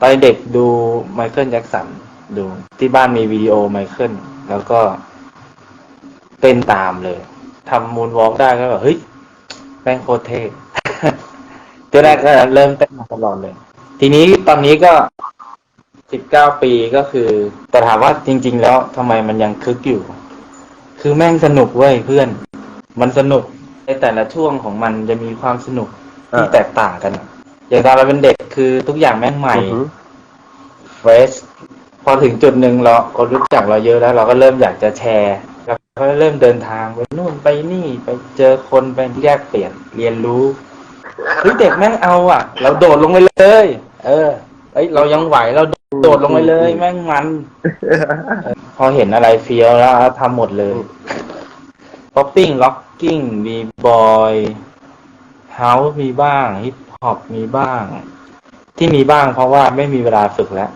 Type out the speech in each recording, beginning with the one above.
ตอนเด็กดูไมเคิลแจ็คสันดู ที่บ้านมีวิดีโอไมเคิลแล้วก็เต้นตามเลยทำมูนวอล์กได้ก็แบบเฮ้ยแม่งโคตรเท่ตัวแรกก็เริ่มเต้นมาตลอดเลย ทีนี้ตอนนี้ก็สิบเก้าปีก็คือ แต่ถามว่าจริง ๆ แล้วทำไมมันยังคึกอยู่ คือแม่งสนุกเว้ยเพื่อน มันสนุกในแต่ละช่วงของมันจะมีความสนุกที่อ่าแตกต่างกัน อะอย่างตอนเราเป็นเด็กคือทุกอย่างแม่งใหม่อือหือเฟรชพอถึงจุดหนึ่งเราคนรู้จักเราเยอะแล้ว เราก็เริ่มอยากจะแชร์แล้วก็เริ่มเดินทางไปนู่นไปนี่ไปเจอคนไปแลกเปลี่ยนเรียนรู้เฮ้ยเด็กแม่งเอาอะ เราโดดลงไปเลย เออเอ้ยเรายังไหวเราโดดลงไปเลย แม่งมัน พอเห็นอะไรเฟี้ยวแล้วทำหมดเลยป๊อปปิ้งล็อกกิ้งบีบอยเฮาส์มีบ้างฮิป ฮอปมีบ้าง ที่มีบ้างเพราะว่าไม่มีเวลาฝึกแล้ว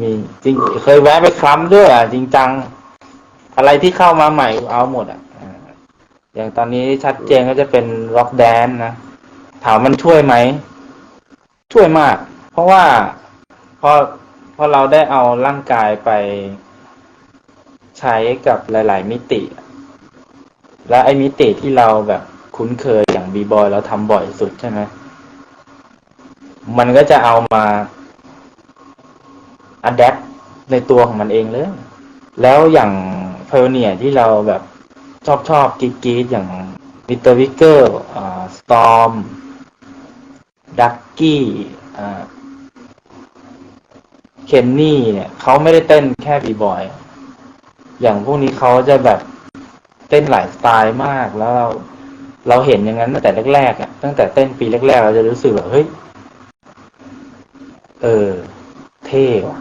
มีจริงเคยแวะไปคลัมด้วยอะ จริงจัง อะไรที่เข้ามาใหม่เอาหมดอะอย่างตอนนี้ชัดเจนก็จะเป็นร็อกแดนนะถามมันช่วยไหม ช่วยมาก เพราะว่าพอพอเราได้เอาร่างกายไปใช้กับหลาย ๆ มิติ และไอ้มิติที่เราแบบคุ้นเคย บีบอยเราทำบ่อยสุดใช่ไหมมันก็จะเอามาอัดแอปในตัวของมันเองเลย แล้วอย่างเฟลเนียที่เราแบบชอบชอบกีดกีดอย่างมิเตอร์วิกเกอร์สตอมดักกี้เคนนี่เนี่ยเขาไม่ได้เต้นแค่บีบอย อย่างพวกนี้เขาจะแบบเต้นหลายสไตล์มากแล้วเรา เราเห็นอย่างนั้นตั้งแต่แรกๆอะตั้งแต่เต้นปีแรกๆเราจะรู้สึกแบบเฮ้ยเออ เท่ว่ะ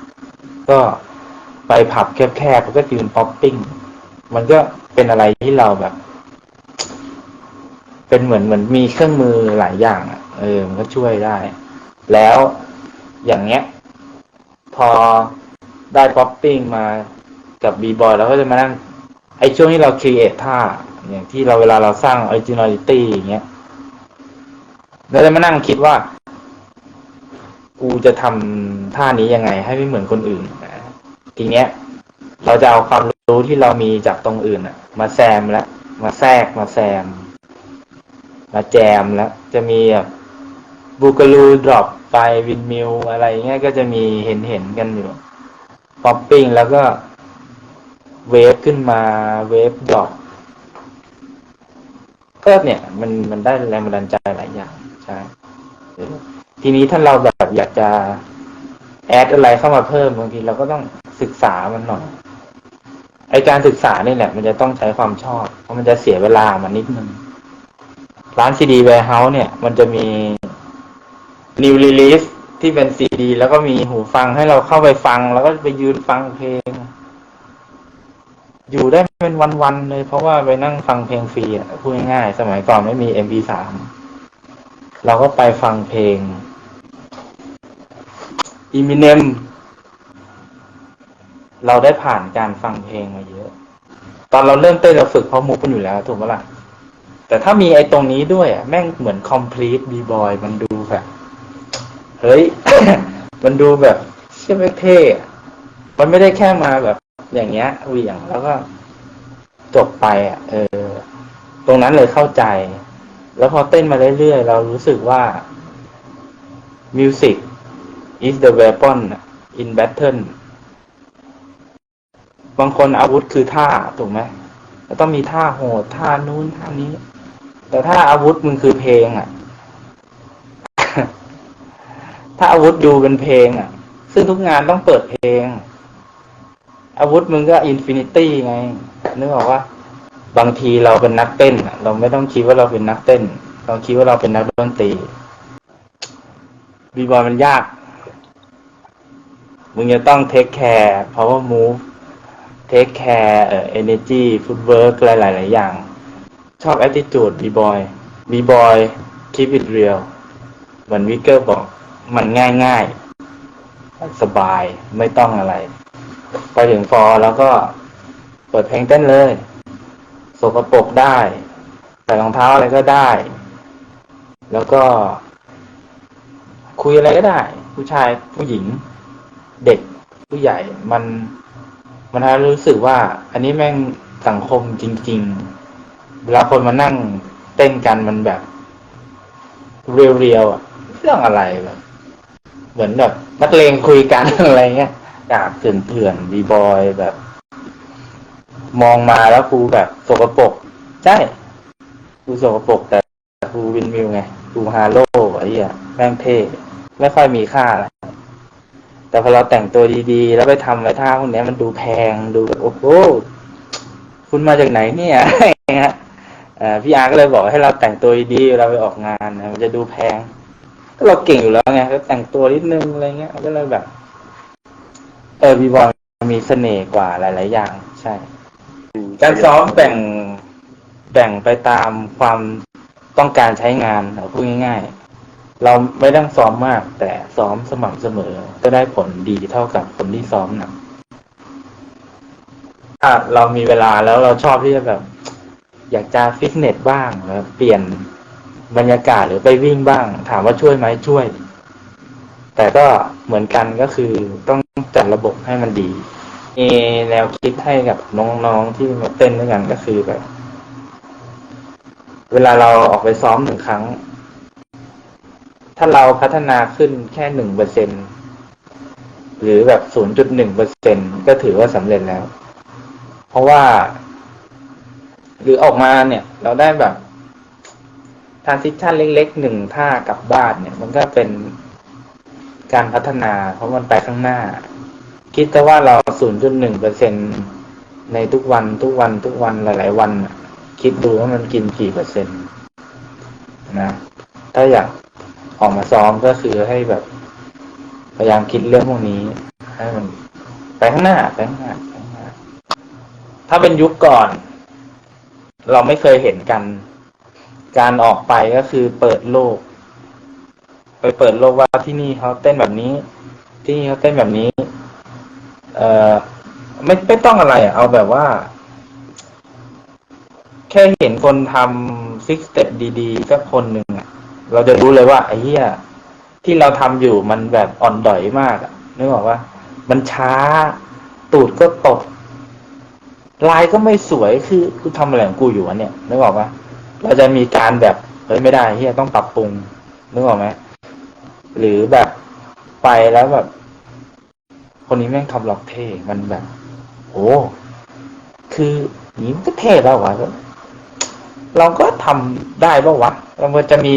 ก็ไปผับแคบๆแล้วก็ยืนป๊อปปิ้ง มันก็เป็นอะไรที่เราแบบ เป็นเหมือนเหมือนมีเครื่องมือหลายอย่างอะเออ มันก็ช่วยได้ แล้วอย่างเงี้ย พอได้ป๊อปปิ้งมากับบีบอยเราก็จะมานั่งไอ้ช่วงที่เราครีเอทท่า อย่างที่เราเวลาเราสร้างออริจินอลิตี้อย่างเงี้ยเราจะมานั่งคิดว่า กูจะทำท่านี้ยังไง ให้ไม่เหมือนคนอื่นนะทีเนี้ย เราจะเอาความรู้ที่เรามีจากตรงอื่นอะมาแซมแล้วมาแทรกมาแซม มาแจมแล้ว จะมีแบบบูก a ลูดรอปไปวินมิลอะไรเงี้ยก็จะมีเห็นเห็นกันอยู่ป๊อปปิ้งแล้วก็เวฟขึ้นมาเวฟดรอป ก็เนี่ยมันมันได้แรงบันดาลใจหลายอย่างใช่ทีนี้ถ้าเราแบบอยากจะแอดอะไรเข้ามาเพิ่มบางทีเราก็ต้องศึกษามันหน่อยไอการศึกษานี่แหละมันจะต้องใช้ความชอบ เพราะมันจะเสียเวลามันนิดนึง ร้านซีดีแวร์เฮาส์เนี่ย มันจะมี new release ที่เป็นซีดี แล้วก็มีหูฟังให้เราเข้าไปฟัง แล้วก็ไปยืนฟังเพลง อยู่ได้เป็นวันๆเลย เพราะว่าไปนั่งฟังเพลงฟรีอะพูดง่ายๆสมัยก่อนไม่มี MP3 เราก็ไปฟังเพลง Eminem เราได้ผ่านการฟังเพลงมาเยอะ ตอนเราเริ่มเต้นเราฝึกเพราะมุกมันอยู่แล้วถูกไหมล่ะแต่ถ้ามีไอ้ตรงนี้ด้วยอะแม่งเหมือน complete b-boy มันดูแบบเฮ้ย มันดูแบบเชื่อไม่เท่มันไม่ได้แค่มาแบบ อย่างเงี้ยเหวี่ยงแล้วก็จบไปอะ เออ ตรงนั้นเลยเข้าใจ แล้วพอเต้นมาเรื่อยๆเรารู้สึกว่า music is the weapon in battle บางคนอาวุธคือท่าถูกไหมแล้วต้องมีท่าโหดท่านู้นท่านี้ แต่ถ้าอาวุธมึงคือเพลงอะ ถ้าอาวุธดูเป็นเพลงอะ ซึ่งทุกงานต้องเปิดเพลง อาวุธมึงก็อินฟินิตี้ไงนึกออกว่า บางทีเราเป็นนักเต้นเราไม่ต้องคิดว่าเราเป็นนักเต้น เราคิดว่าเราเป็นนักดนตรีบีบอยมันยาก มึงจะต้องเทคแคร์ power move เทคแคร์เอ่อ energy footwork หลายหลายอย่าง ชอบ attitude บีบอยบีบอย keep it real เหมือนวิกเกอร์บอก มันง่ายง่ายๆสบายไม่ต้องอะไร ไปถึงฟอร์แล้วก็เปิดเพลงเต้นเลยสกปรกได้ใส่รองเท้าอะไรก็ได้ แล้วก็ คุยอะไรก็ได้ ผู้ชายผู้หญิง เด็กผู้ใหญ่มันมันทำให้รู้สึกว่า อันนี้แม่งสังคมจริง ๆ เวลาคนมานั่งเต้นกันมันแบบ เรียวๆอะเรื่องอะไรแบบ เหมือนแบบนักเลงคุยกันอะไรเงี้ย อยากเถื่อนเดือนบีบอยแบบ มองมาแล้วกูแบบสกปรกใช่กูสกปรกแต่กูวินมิวไงกูฮาโลไอ้เหี้ยแม่งเท่ไม่ค่อยมีค่าอะไรแต่พอเราแต่งตัวดีๆ แล้วไปทำอะไรท่าพวกเนี้ยมันดูแพงดูแบบโอ้โหคุณมาจากไหนเนี่ยอะไรเงี้ยพี่อาร์ก็เลยบอกให้เราแต่งตัวดีๆเวลาไปออกงานนะมันจะดูแพง ก็เราเก่งอยู่แล้วไงก็แต่งตัวนิดนึงอะไรเงี้ยก็เลยแบบ เออบีบอยมีเสน่ห์กว่าหลาย ๆ อย่าง ใช่ การซ้อมแบ่งแบ่งไปตามความต้องการใช้งานเอาพูดง่าย ๆ เราไม่ต้องซ้อมมาก แต่ซ้อมสม่ำเสมอ ก็ได้ผลดีเท่ากับคนที่ซ้อมหนักถ้าเรามีเวลาแล้วเราชอบที่จะแบบ อยากจะฟิตเนสบ้างแล้วเปลี่ยนบรรยากาศหรือไปวิ่งบ้าง ถามว่าช่วยไหมช่วย แต่ก็เหมือนกันก็คือต้องจัดระบบให้มันดีมีแนวคิดให้กับน้องๆที่มาเต้นด้วยกันก็คือแบบ เวลาเราออกไปซ้อมหนึ่งครั้ง ถ้าเราพัฒนาขึ้นแค่หนึ่งเปอร์เซ็นหรือแบบศูนย์จุดหนึ่งเปอร์เซ็นก็ถือว่าสำเร็จแล้ว เพราะว่า หรือออกมาเนี่ย เราได้แบบทานซิชันเล็กๆหนึ่งท่ากลับบ้านเนี่ย มันก็เป็น การพัฒนา เพราะมันไปข้างหน้า คิดแต่ว่าเรา 0.1เปอร์เซ็นในทุกวันทุกวันทุกวันหลาย ๆ วัน คิดดูว่ามันกินกี่เปอร์เซ็นต์นะถ้าอยากออกมาซ้อมก็คือให้แบบ พยายามคิดเรื่องพวกนี้ ให้มันไปข้างหน้าไปข้างหน้าไปข้างหน้า ถ้าเป็นยุคก่อน เราไม่เคยเห็นกัน การออกไปก็คือเปิดโลก ไปเปิดโลกว่าที่นี่เขาเต้นแบบนี้ ที่นี่เขาเต้นแบบนี้ เอ่อไม่ไม่ต้องอะไรเอาแบบว่า แค่เห็นคนทำซิกสเต็ปดีๆสักคนหนึ่งเราจะรู้เลยว่าไอ้เหี้ยที่เราทำอยู่มันแบบอ่อนดอยมากนึกออกว่า มันช้า ตูดก็ตกลายก็ไม่สวยคือกูทำอะไรของกูอยู่วะเนี่ยนึกออกว่าเราจะมีการแบบเฮ้ยไม่ได้เฮียต้องปรับปรุงนึกออกไหม หรือแบบไปแล้วแบบ คนนี้แม่งทำล็อกเท่มันแบบโอ้คือนี้ก็เท่แล้ววะเราก็ทำได้ป่าวะแล้วมันจะมี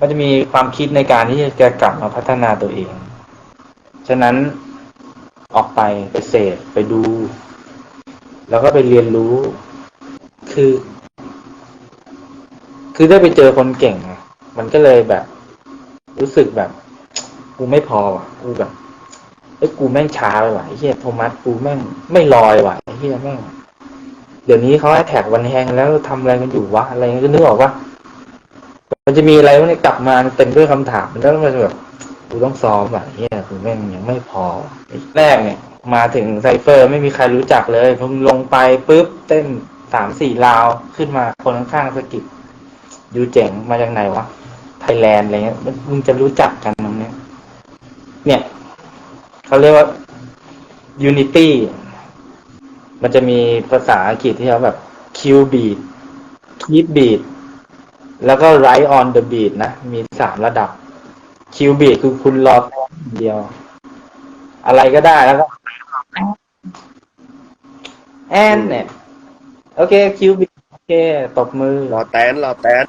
มันจะมีความคิดในการที่จะกลับมาพัฒนาตัวเอง ฉะนั้นออกไปไปเสพไปดู แล้วก็ไปเรียนรู้ คือ คือได้ไปเจอคนเก่งมันก็เลยแบบ รู้สึกแบบ กูไม่พอว่ะกูแบบไอ้กูแม่งช้าไปว่ะไอ้เฮียโทมัสกูแม่งไม่ลอยว่ะไอ้เฮียแม่ง เดี๋ยวนี้เขาให้แท็กวันแฮงแล้วทำอะไรกันอยู่วะอะไรเงี้ยก็นึกออกว่ามันจะมีอะไรวะเนี่ยกลับมาเต็มด้วยคำถามแล้วมันแบบกูต้องซ้อมอะเฮียกูแม่งยังไม่พอแรกเนี่ย มาถึงไซเฟอร์ไม่มีใครรู้จักเลยผมลงไปปุ๊บเต้นสามสี่ราวขึ้นมาคนข้างๆสะกิดยูเจ๋งมาจากไหนวะ แลนด์อะไรเงี้ยมันมึงจะรู้จักกันตรงเนี้ย เนี่ยเขาเรียกว่า Unity มันจะมีภาษาอังกฤษที่เขาแบบ Q beat keep beat แล้วก็ write on the beat นะ มีสามระดับ Q beat คือคุณรอแค่เดียว อะไรก็ได้แล้วก็แอนเนี่ยโอเค Q beat โอเคตบมือ รอแตนรอแตน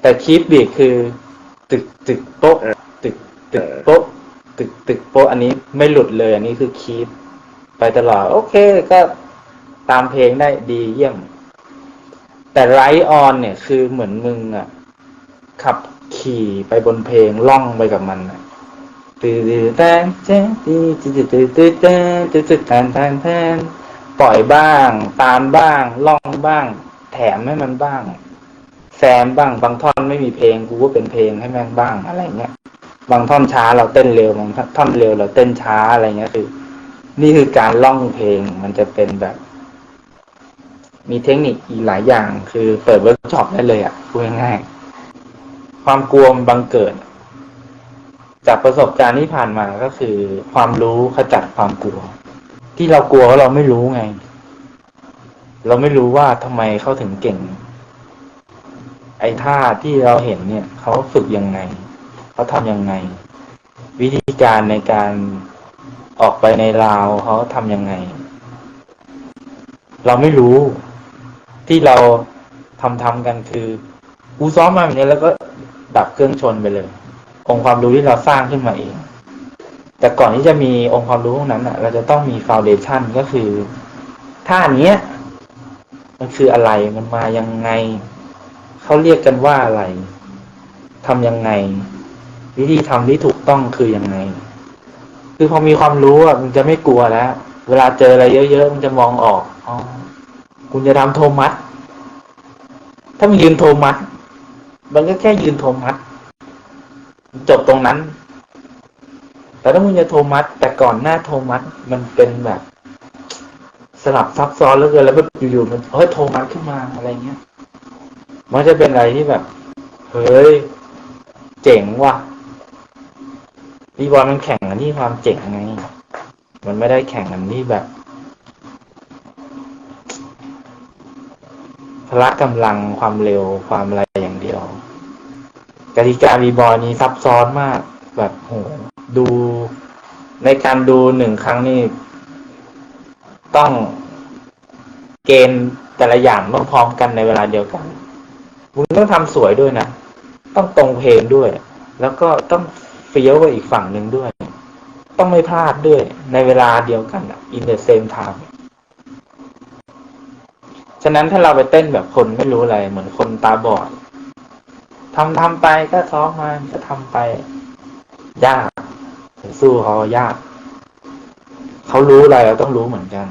แต่คีปบีกคือ ตึกตึกโป๊ะเออตึกตึกเออโป๊ะตึกตึกโป๊ะอันนี้ไม่หลุดเลย อันนี้คือคีปไปตลอด โอเคก็ตามเพลงได้ดีเยี่ยม แต่ไรออนเนี่ยคือเหมือนมึงอะ ขับขี่ไปบนเพลงล่องไปกับมันอะตื่นตื่นแตนเจ๊ตื่นตื่นตื่นตื่นตื่นตื่นตื่นแทนแทนแทนปล่อยบ้าง ตามบ้าง ล่องบ้าง แถมให้มันบ้าง แซมบ้าง บางท่อนไม่มีเพลงกูก็เป็นเพลงให้แม่งบ้างอะไรเงี้ย บางท่อนช้าเราเต้นเร็วบางท่อนเร็วเราเต้นช้าอะไรเงี้ยคือ นี่คือการล่องเพลงมันจะเป็นแบบ มีเทคนิคอีกหลายอย่าง คือเปิดเวิร์กช็อปได้เลยอะพูดง่ายๆความกลัวมันบังเกิด จากประสบการณ์ที่ผ่านมาก็คือ ความรู้ขจัดความกลัว ที่เรากลัวเพราะเราไม่รู้ไง เราไม่รู้ว่าทำไมเขาถึงเก่ง อ้ท่าที่เราเห็นเนี่ยเขาฝึกยังไง เขาทำยังไง วิธีการในการออกไปในราวเขาทำยังไง เราไม่รู้ที่เราทำทำกันคือกูซ้อมมาแบบนี้แล้วก็ดับเครื่องชนไปเลย องค์ความรู้ที่เราสร้างขึ้นมาเอง แต่ก่อนที่จะมีองค์ความรู้พวกนั้นอะเราจะต้องมีฟ u n เดชันก็คือท่าเนี้ยมันคืออะไรมันมายังไง เขาเรียกกันว่าอะไรทำยังไง วิธีทำที่ถูกต้องคือยังไง คือพอมีความรู้อะมันจะไม่กลัวแล้ว เวลาเจออะไรเยอะๆมันจะมองออกอ๋อคุณจะทำโทมัสถ้ามันยืนโทมัสมันก็แค่ยืนโทมัสจบตรงนั้น แต่ถ้ามึงจะโทมัสแต่ก่อนหน้าโทมัสมันเป็นแบบ สลับซับซ้อนเหลือเกินแล้วก็อยู่ๆมันเฮ้ยโทมัสขึ้นมาอะไรเงี้ย มันจะเป็นอะไรที่แบบ เฮ้ย เจ๋งว่ะรีบอลมันแข่งกันที่ความเจ๋งไง มันไม่ได้แข่งกันที่แบบ พละกำลังความเร็วความอะไรอย่างเดียวกติกาบีบอลนี้ซับซ้อนมาก แบบโหดูในการดูหนึ่งครั้งนี่ต้องเกณฑ์แต่ละอย่างต้องพร้อมกันในเวลาเดียวกัน มึงต้องทำสวยด้วยนะ ต้องตรงเพลงด้วย แล้วก็ต้องเฟี้ยวกับอีกฝั่งหนึ่งด้วย ต้องไม่พลาดด้วย ในเวลาเดียวกันอะ in the same time ฉะนั้นถ้าเราไปเต้นแบบคนไม่รู้อะไร เหมือนคนตาบอดทำทำไปก็ซ้อมมาก็ทำไป ยากสู้เขายาก เขารู้อะไรเราต้องรู้เหมือนกัน